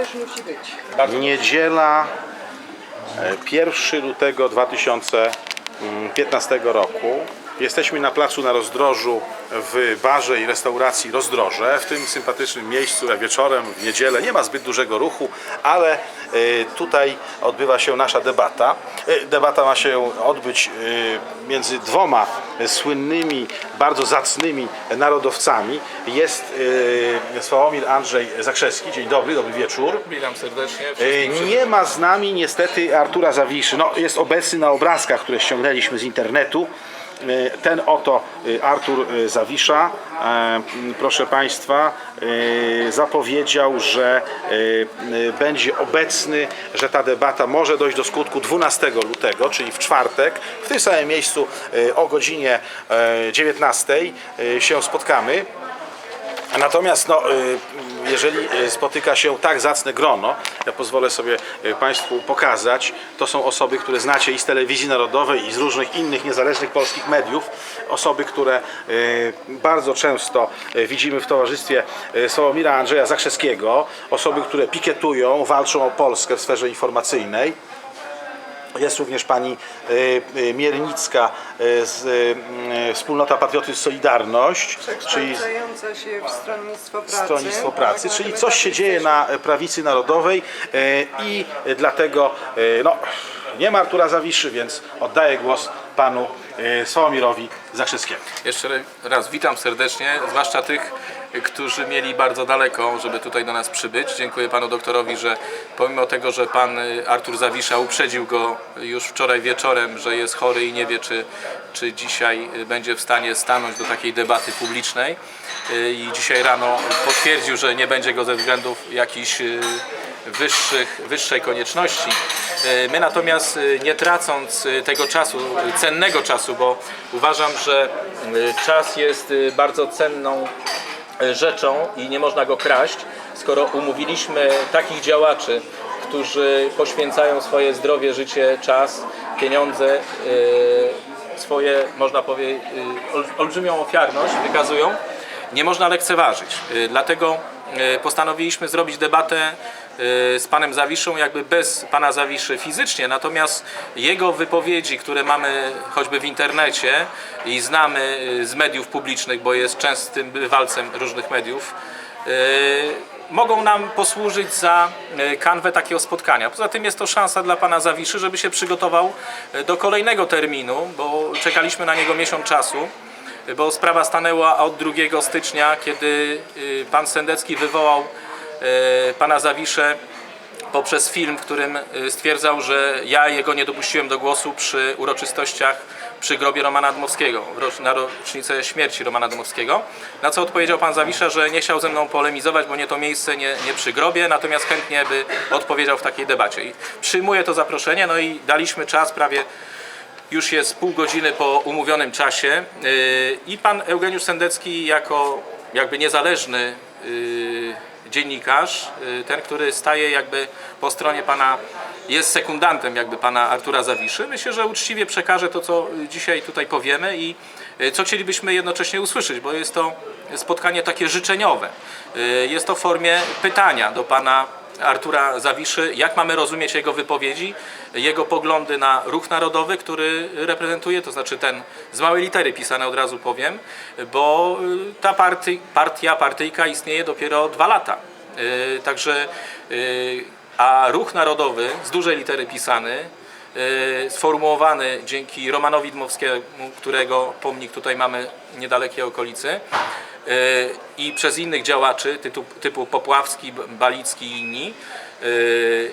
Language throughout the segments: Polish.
też musi być. Niedziela e, 1 lutego 2015 roku. Jesteśmy na placu na rozdrożu w barze i restauracji Rozdroże. W tym sympatycznym miejscu, jak wieczorem, w niedzielę, nie ma zbyt dużego ruchu, ale e, tutaj odbywa się nasza debata. E, Debata ma się odbyć e, między dwoma słynnymi, bardzo zacnymi narodowcami. Jest Sławomir Andrzej Zakrzewski. Dzień dobry, dobry wieczór. Witam serdecznie. Nie ma z nami niestety Artura Zawiszy. No, jest obecny na obrazkach, które ściągnęliśmy z internetu. E, Ten oto e, Artur e, Zawisza, proszę Państwa, zapowiedział, że będzie obecny, że ta debata może dojść do skutku 12 lutego, czyli w czwartek, w tym samym miejscu o godzinie e, 19 e, się spotkamy. Natomiast no, jeżeli y, spotyka się tak zacne grono, ja pozwolę sobie y, Państwu pokazać, to są osoby, które znacie i z telewizji narodowej i z różnych innych niezależnych polskich mediów, osoby, które y, bardzo często widzimy w towarzystwie Sławomira Andrzeja Zakrzewskiego, osoby, które pikietują, walczą o Polskę w sferze informacyjnej. Jest również pani y, y, Miernicka y, z Wspólnota Patriotyzm Solidarność, czyli się w Stronnictwo Pracy. Stronnictwo Pracy, Tak, czyli coś się dzieje na prawicy narodowej i dlatego no, nie ma Artura Zawiszy, więc oddaję głos panu Sławomirowi Zakrzewskiemu. Jeszcze raz witam serdecznie, zwłaszcza tych, którzy mieli bardzo daleko, żeby tutaj do nas przybyć. Dziękuję panu doktorowi, że pomimo tego, że pan y, Artur Zawisza uprzedził go już wczoraj wieczorem, że jest chory i nie wie, czy, czy dzisiaj y, będzie w stanie stanąć do takiej debaty publicznej y, i dzisiaj rano potwierdził, że nie będzie go ze względów jakichś wyższych, wyższej konieczności. My natomiast nie tracąc tego czasu, cennego czasu, bo uważam, że czas jest bardzo cenną rzeczą i nie można go kraść, skoro umówiliśmy takich działaczy, którzy poświęcają swoje zdrowie, życie, czas, pieniądze, e, swoje, można powiedzieć, ol- olbrzymią ofiarność wykazują, nie można lekceważyć. Y, Dlatego y, postanowiliśmy zrobić debatę y, z panem Zawiszą, jakby bez pana Zawiszy fizycznie, natomiast jego wypowiedzi, które mamy choćby w internecie i znamy y, z mediów publicznych, bo jest częstym bywalcem różnych mediów, mogą nam posłużyć za kanwę takiego spotkania. Poza tym jest to szansa dla pana Zawiszy, żeby się przygotował do kolejnego terminu, bo czekaliśmy na niego miesiąc czasu bo sprawa stanęła od 2 stycznia, kiedy y, pan Sendecki wywołał y, pana Zawiszę poprzez film, w którym y, stwierdzał, że ja jego nie dopuściłem do głosu przy uroczystościach przy grobie Romana Dmowskiego, na rocznicę śmierci Romana Dmowskiego. Na co odpowiedział pan Zawisza, że nie chciał ze mną polemizować, bo nie to miejsce, nie, nie przy grobie, natomiast chętnie by odpowiedział w takiej debacie. I przyjmuję to zaproszenie, no i daliśmy czas prawie już jest pół godziny po umówionym czasie yy, i pan Eugeniusz Sendecki jako jakby niezależny yy, dziennikarz, yy, ten, który staje jakby po stronie pana, jest sekundantem jakby pana Artura Zawiszy, myślę, że uczciwie przekaże to, co dzisiaj tutaj powiemy i co chcielibyśmy jednocześnie usłyszeć, bo jest to spotkanie takie życzeniowe. Jest to w formie pytania do pana Artura Zawiszy, jak mamy rozumieć jego wypowiedzi, jego poglądy na ruch narodowy, który reprezentuje, to znaczy ten z małej litery pisane od razu powiem, bo y, ta partia, partyjka istnieje dopiero dwa lata. Y, Także, y, a ruch narodowy z dużej litery pisany, sformułowany dzięki Romanowi Dmowskiemu, którego pomnik tutaj mamy niedalekiej okolicy, i przez innych działaczy typu, typu Popławski, Balicki i inni y,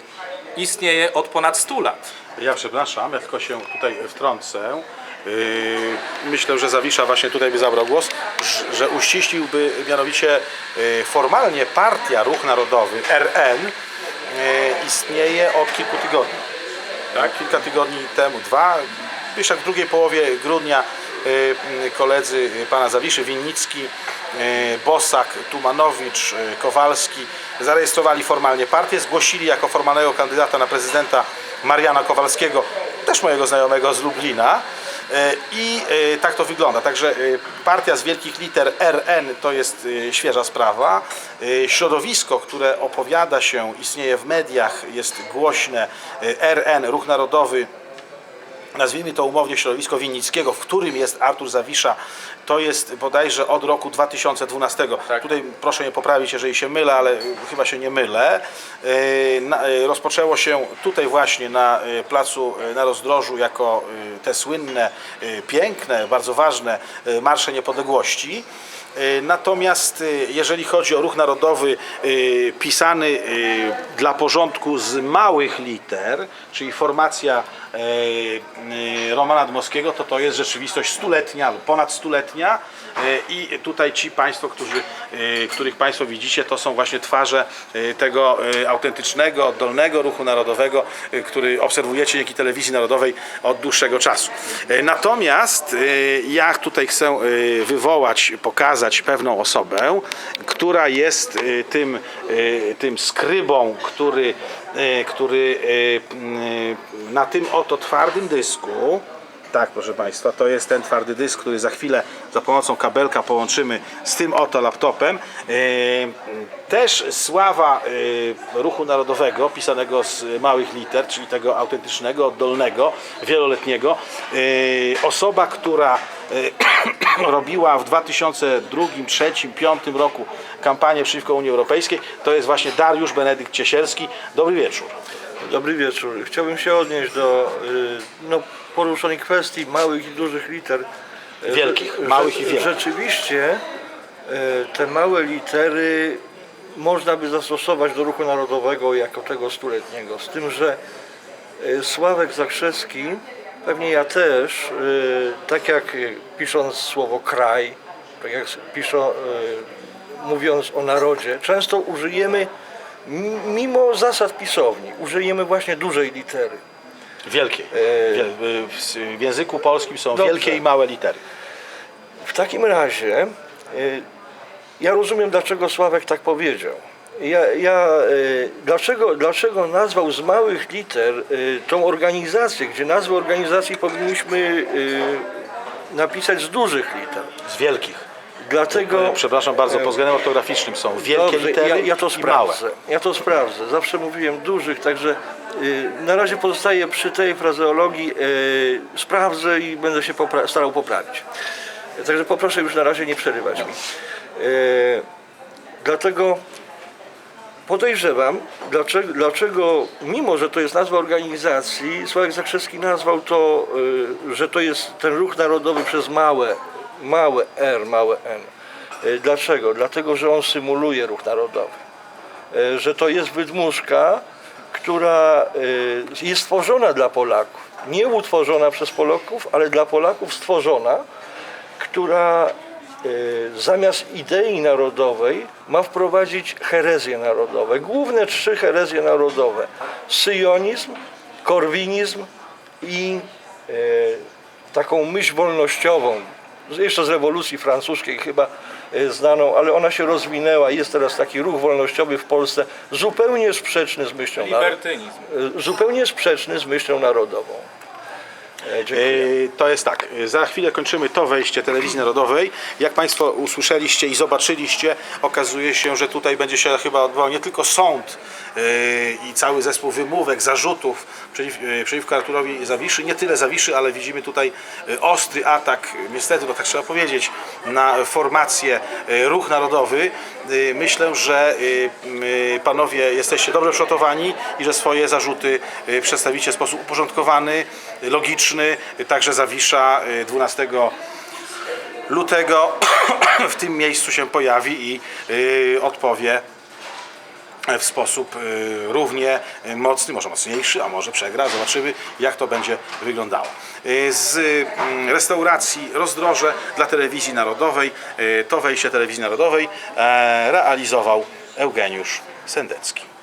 istnieje od ponad 100 lat. Ja przepraszam, ja tylko się tutaj wtrącę. Yy, Myślę, że Zawisza właśnie tutaj by zabrał głos, że uściśliłby mianowicie formalnie partia Ruch Narodowy RN istnieje od kilku tygodni. Tak, kilka tygodni temu, dwa, jak w drugiej połowie grudnia koledzy pana Zawiszy, Winnicki, Bosak, Tumanowicz, y, Kowalski zarejestrowali formalnie partię, zgłosili jako formalnego kandydata na prezydenta Mariana Kowalskiego, też mojego znajomego z Lublina. E, I e, tak to wygląda. Także e, partia z wielkich liter RN to jest e, świeża sprawa. E, Środowisko, które opowiada się, istnieje w mediach, jest głośne. e, RN, Ruch Narodowy, nazwijmy to umownie środowisko Winnickiego, w którym jest Artur Zawisza, to jest bodajże od roku 2012. Tak. Tutaj proszę mnie poprawić, jeżeli się mylę, ale y, chyba się nie mylę. Y, y, Rozpoczęło się tutaj właśnie na placu na rozdrożu jako te słynne, piękne, bardzo ważne Marsze Niepodległości. Natomiast jeżeli chodzi o ruch narodowy pisany dla porządku z małych liter, czyli formacja Romana Dmowskiego, to to jest rzeczywistość stuletnia lub ponad stuletnia y, i tutaj ci Państwo, którzy, których Państwo widzicie, to są właśnie twarze tego autentycznego, oddolnego ruchu narodowego, który obserwujecie dzięki telewizji narodowej od dłuższego czasu. Natomiast ja tutaj chcę wywołać, pokazać pewną osobę, która jest tym, tym skrybą, który, który y, y, na tym oto twardym dysku tak, proszę Państwa, to jest ten twardy dysk, który za chwilę za pomocą kabelka połączymy z tym oto laptopem. Yy, Też sława yy, ruchu narodowego, pisanego z małych liter, czyli tego autentycznego, oddolnego, wieloletniego. Yy, Osoba, która robiła w 2002, 2003, 2005 roku kampanię przeciwko Unii Europejskiej, to jest właśnie Dariusz Benedykt Ciesielski. Dobry wieczór. Dobry wieczór. Chciałbym się odnieść do y, no, poruszonej kwestii małych i dużych liter. Y, Wielkich, małych i wielkich. Rzeczywiście y, te małe litery można by zastosować do ruchu narodowego jako tego stuletniego. Z tym, że Sławek Zakrzewski, pewnie ja też, tak jak pisząc słowo kraj, tak jak piszą, mówiąc o narodzie, często użyjemy, mimo zasad pisowni, użyjemy właśnie dużej litery. Wielkie. Wiel- w- języku polskim są Dobrze. wielkie i małe litery. W takim razie y, ja rozumiem, dlaczego Sławek tak powiedział. Ja, ja, y, dlaczego, dlaczego nazwał z małych liter tą organizację, gdzie nazwę organizacji powinniśmy napisać z dużych liter. Z wielkich. Dlatego. E, Przepraszam bardzo, pod względem ortograficznym są wielkie Dobrze, litery ja, ja to i małe. sprawdzę. Ja to sprawdzę. Zawsze mówiłem dużych, także y, na razie pozostaję przy tej frazeologii. Y, sprawdzę i będę się popra- starał poprawić. Także poproszę już na razie nie przerywać mi. Y, dlatego podejrzewam, dlaczego, dlaczego, mimo że to jest nazwa organizacji, Sławek Zakrzewski nazwał to, y, że to jest ten ruch narodowy przez małe, małe R, małe N. Y, Dlaczego? Dlatego, że on symuluje ruch narodowy. Y, Że to jest wydmuszka, która y, jest stworzona dla Polaków. Nie utworzona przez Polaków, ale dla Polaków stworzona, która zamiast idei narodowej ma wprowadzić herezje narodowe. Główne trzy herezje narodowe. Syjonizm, korwinizm i taką myśl wolnościową, jeszcze z rewolucji francuskiej chyba y, znaną, ale ona się rozwinęła. Jest teraz taki ruch wolnościowy w Polsce, zupełnie sprzeczny z myślą narodową. Y, Zupełnie sprzeczny z myślą narodową. E, Dziękuję. E, To jest tak, za chwilę kończymy to wejście telewizji narodowej. Jak Państwo usłyszeliście i zobaczyliście, okazuje się, że tutaj będzie się chyba odbywał nie tylko sąd e, i cały zespół wymówek, zarzutów przeciw, przeciwko Arturowi Zawiszy. Nie tyle Zawiszy, ale widzimy tutaj ostry atak, niestety, bo tak trzeba powiedzieć, na formację Ruch Narodowy. Myślę, że panowie jesteście dobrze przygotowani i że swoje zarzuty przedstawicie w sposób uporządkowany, logiczny. Także Zawisza e, 12 lutego w tym miejscu się pojawi i e, odpowie w sposób e, równie mocny, może mocniejszy, a może przegra. Zobaczymy, jak to będzie wyglądało. Z mm, restauracji Rozdroże dla Telewizji Narodowej, to wejście Telewizji Narodowej e, realizował Eugeniusz Sendecki.